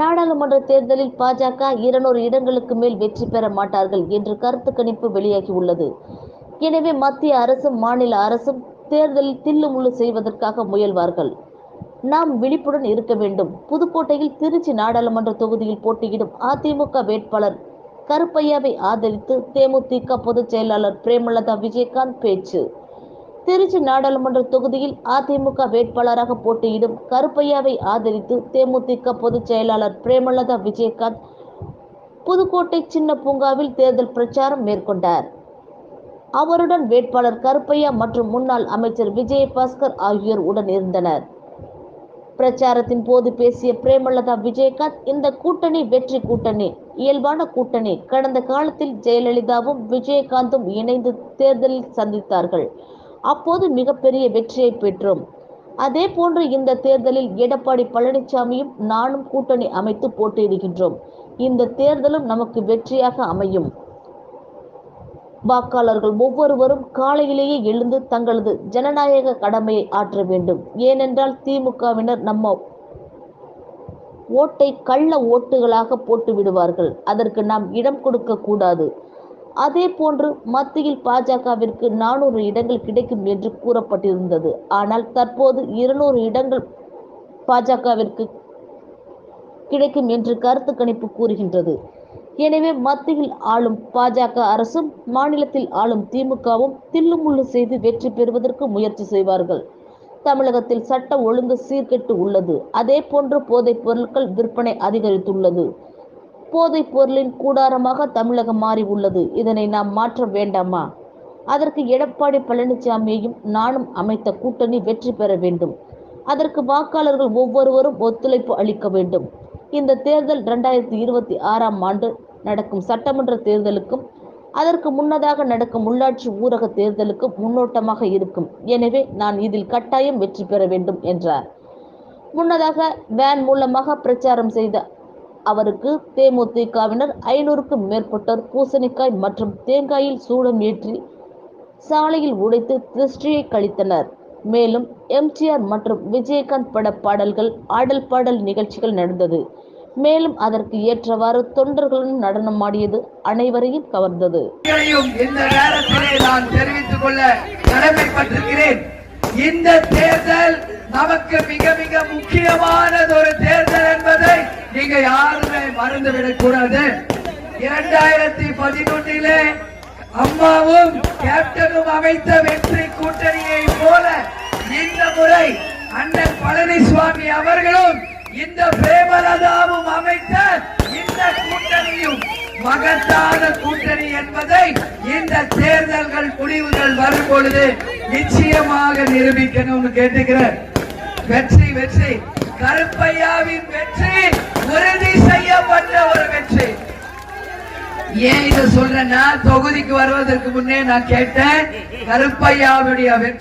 நாடாளுமன்ற தேர்தலில் பாஜக இருநூறு இடங்களுக்கு மேல் வெற்றி பெற மாட்டார்கள் என்று கருத்து கணிப்பு வெளியாகியுள்ளது. எனவே மத்திய அரசும் மாநில அரசும் தேர்தலில் தில்லுமுள்ளு செய்வதற்காக முயல்வார்கள். நாம் விழிப்புடன் இருக்க வேண்டும். புதுக்கோட்டையில் திருச்சி நாடாளுமன்ற தொகுதியில் போட்டியிடும் அதிமுக வேட்பாளர் கருப்பையாவை ஆதரித்து தேமுதிக பொதுச் செயலாளர் பிரேமலதா விஜயகாந்த் பேச்சு. திருச்சி நாடாளுமன்ற தொகுதியில் அதிமுக வேட்பாளராக போட்டியிடும் கருப்பையாவை ஆதரித்து தேமுதிக பொதுச் செயலாளர் பிரேமலதா விஜயகாந்த் புதுக்கோட்டை சின்ன பூங்காவில் தேர்தல் பிரச்சாரம் மேற்கொண்டார். அவருடன் வேட்பாளர் கருப்பையா மற்றும் முன்னாள் அமைச்சர் விஜயபாஸ்கர் ஆகியோர் உடன் இருந்தனர். பிரச்சாரத்தின் போது பேசிய பிரேமலதா விஜயகாந்த் இந்த கூட்டணி வெற்றி கூட்டணி இயல்பான கூட்டணி. கடந்த காலத்தில் ஜெயலலிதாவும் விஜயகாந்தும் இணைந்து தேர்தலில் சந்தித்தார்கள். அப்போது மிகப்பெரிய வெற்றியை பெற்றோம். அதே போன்று இந்த தேர்தலில் எடப்பாடி பழனிசாமியும் நானும் கூட்டணி அமைத்து போட்டியிடுகின்றோம். இந்த தேர்தலும் நமக்கு வெற்றியாக அமையும். வாக்காளர்கள் ஒவ்வொருவரும் காலையிலேயே எழுந்து தங்களது ஜனநாயக கடமையை ஆற்ற வேண்டும். ஏனென்றால் திமுகவினர் நம்ம ஓட்டை கள்ள ஓட்டுகளாக போட்டு விடுவார்கள். அதற்கு நாம் இடம் கொடுக்க கூடாது. அதே போன்று மத்தியில் பாஜகவிற்கு நானூறு இடங்கள் கிடைக்கும் என்று கூறப்பட்டிருந்தது. ஆனால் தற்போது இருநூறு இடங்கள் பாஜகவிற்கு கிடைக்கும் என்று கருத்து கணிப்பு கூறுகின்றது. எனவே மத்தியில் ஆளும் பாஜக அரசும் மாநிலத்தில் ஆளும் திமுகவும் தில்லுமுள்ளு செய்து வெற்றி பெறுவதற்கு முயற்சி செய்வார்கள். தமிழகத்தில் சட்ட ஒழுங்கு சீர்கெட்டு உள்ளது. அதே போன்று போதைப் பொருட்கள் விற்பனை அதிகரித்துள்ளது. போதைப் பொருளின் கூடாரமாக தமிழகம் மாறி உள்ளது. இதனை நாம் மாற்ற வேண்டாமா? அதற்கு எடப்பாடி பழனிசாமியையும் நானும் அமைத்த கூட்டணி வெற்றி பெற வேண்டும். அதற்கு வாக்காளர்கள் ஒவ்வொருவரும் ஒத்துழைப்பு அளிக்க வேண்டும். இந்த தேர்தல் இரண்டாயிரத்தி இருபத்தி ஆறாம் ஆண்டு நடக்கும் சட்டமன்ற தேர்தலுக்கும் அதற்கு முன்னதாக நடக்கும் உள்ளாட்சி ஊரக தேர்தலுக்கும் முன்னோட்டமாக இருக்கும். எனவே நான் இதில் கட்டாயம் வெற்றி பெற வேண்டும் என்றார். முன்னதாக வேன் மூலமாக பிரச்சாரம் செய்த அவருக்கு தேமுதிகவினர் ஐநூறுக்கும் மேற்பட்டோர் பூசணிக்காய் மற்றும் தேங்காயில் சூடம் ஏற்றி சாலையில் உடைத்து திருஷ்டியை கழித்தனர். மேலும் எம்ஜிஆர் மற்றும் விஜயகாந்த் பட பாடல்கள் ஆடல் பாடல் நிகழ்ச்சிகள் நடந்தது. மேலும் அதற்கு ஏற்றவாறு தொண்டர்களுடன் நடனமாடியது அனைவரையும் கவர்ந்தது. இந்த நேரத்திலே நான் தெரிவித்துக் கொள்ள கடமைப்பட்டிருக்கிறேன். இந்த தேர்தல் நமக்கு மிக மிக முக்கியமானது ஒரு தேர்தல் என்பதை நீங்க யாருமே மறந்து விடக்கூடாது இரண்டாயிரத்தி பதினொன்னிலே அம்மாவும் கேப்டனும் அமைத்த வெற்றி கூட்டணியை போல இந்த முறை அண்ணன் பழனிசுவாமி அவர்களும் இந்த பிரேமலதாவும் அமைத்த இந்த கூட்டணியும் மகத்தான கூட்டணி என்பதை இந்த தேர்தல்கள் முடிவுகள் வரும் பொழுது நிச்சயமாக நிரூபிக்கணும்னு கேட்டுக்கிறேன். வெற்றி வெற்றி. கருப்பையாவின் வெற்றி உறுதி செய்யப்பட்ட ஒரு வெற்றி. ஏன் இதை சொல்றேன்னா தொகுதிக்கு வருவதற்கு முன்னே நான் கேட்டேன் கருப்பையாவுடைய வெற்றி